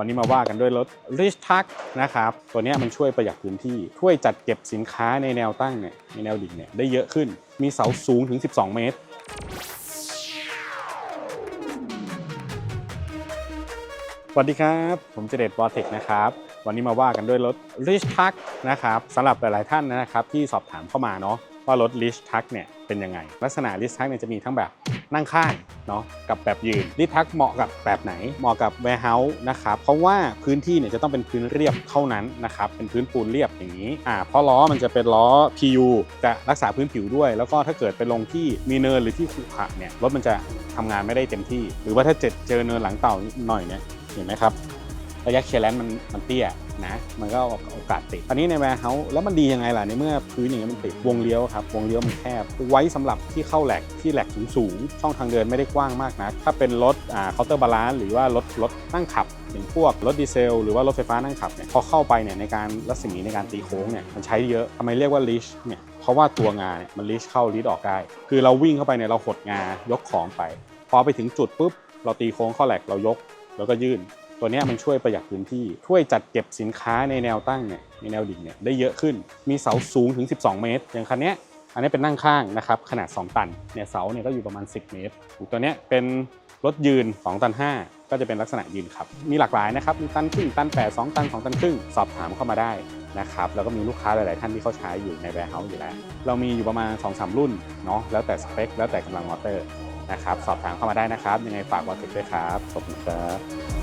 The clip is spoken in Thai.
วันนี้มาว่ากันด้วยรถ Rich t r u c นะครับ ตัวนี้มันช่วยประหยัดพื้นที่ ช่วยจัดเก็บสินค้าในแนวตั้งเนี่ยในแนวดิ่งเนี่ยได้เยอะขึ้น มีเสาสูงถึง 12 เมตรสวัสดีครับ ผมเจเดตบอเทคนะครับวันนี้มาว่ากันด้วยรถ Rich t r u c นะครับสำหรับหลายๆท่านนะครับที่สอบถามเข้ามาเนาะว่ารถ Rich t r u c เนี่ยเป็นยังไง ลักษณะ Rich t r u c เนี่ยจะมีทั้งแบบ นั่งข้างเนาะกับแบบยืน Rich t r u c k เหมาะกับแบบไหน เหมาะกับ warehouse นะครับเพราะว่าพื้นที่เนี่ยจะต้องเป็นพื้นเรียบเท่านั้นนะครับเป็นพื้นปูนเรียบอย่างนี้อ่าเพราะล้อมันจะเป็นล้อ PU จะรักษาพื้นผิวด้วย แล้วก็ถ้าเกิดไปลงที่มีเนินหรือที่ขรุขระเนี่ยรถมันจะทำงานไม่ได้เต็มที่ หรือว่าถ้าเจอเจอเนินหลังเต่าหน่อยเนี่ยเห็นไหมครับระยะเคลียร์แลนซ์มันมันเตี้ย นะ มันก็โอกาสติด อันนี้ในแวร์เฮาส์แล้วมันดียังไงล่ะในเมื่อพื้นอย่างเงี้ยมันติดวงเลี้ยวครับ วงเลี้ยวมันแคบ ไว้สำหรับที่เข้าแหลกที่แหลกสูงๆช่องทางเดินไม่ได้กว้างมากนะถ้าเป็นรถอ่าเคาน์เตอร์บาลานซ์หรือว่ารถรถนั่งขับอย่างพวกรถดีเซลหรือว่ารถไฟฟ้านั่งขับเนี่ยพอเข้าไปเนี่ยในการรัศมีในการตีโค้งเนี่ยมันใช้เยอะทำไมเรียกว่าลิชเนี่ยเพราะว่าตัวงาเนี่ยมันลิชเข้าลิชออกได้ คือเราวิ่งเข้าไปเนี่ยเราหดงายกของไป พอไปถึงจุดปุ๊บเราตีโค้งเข้าแหลกเรายกแล้วก็ยื่น ตัวนี้มันช่วยประหยัดพื้นที่ ช่วยจัดเก็บสินค้าในแนวตั้งเนี่ยในแนวดิ่งเนี่ยได้เยอะขึ้น มีเสาสูงถึง 12 เมตร อย่างคันนี้อันนี้เป็นนั่งข้างนะครับขนาด 2 ตันเนี่ยเสาเนี่ยก็อยู่ประมาณ 10 เมตร ตัวนี้เป็นรถยืน 2 ตัน 5 ก็จะเป็นลักษณะยืนครับ มีหลากหลายนะครับ มีตันครึ่งตัน8 2ตัน2ตันครึ่ง สอบถามเข้ามาได้นะครับ แล้วก็มีลูกค้าหลาย ๆ ท่านที่เขาใช้อยู่ในแวร์เฮาส์อยู่แล้ว เรามีอยู่ประมาณ 2-3 รุ่นเนาะ แล้วแต่สเปค แล้วแต่กำลังมอเตอร์นะครับ สอบถามเข้ามาได้นะครับ ยังไงฝากวอลเทคด้วยครับ ขอบคุณครับ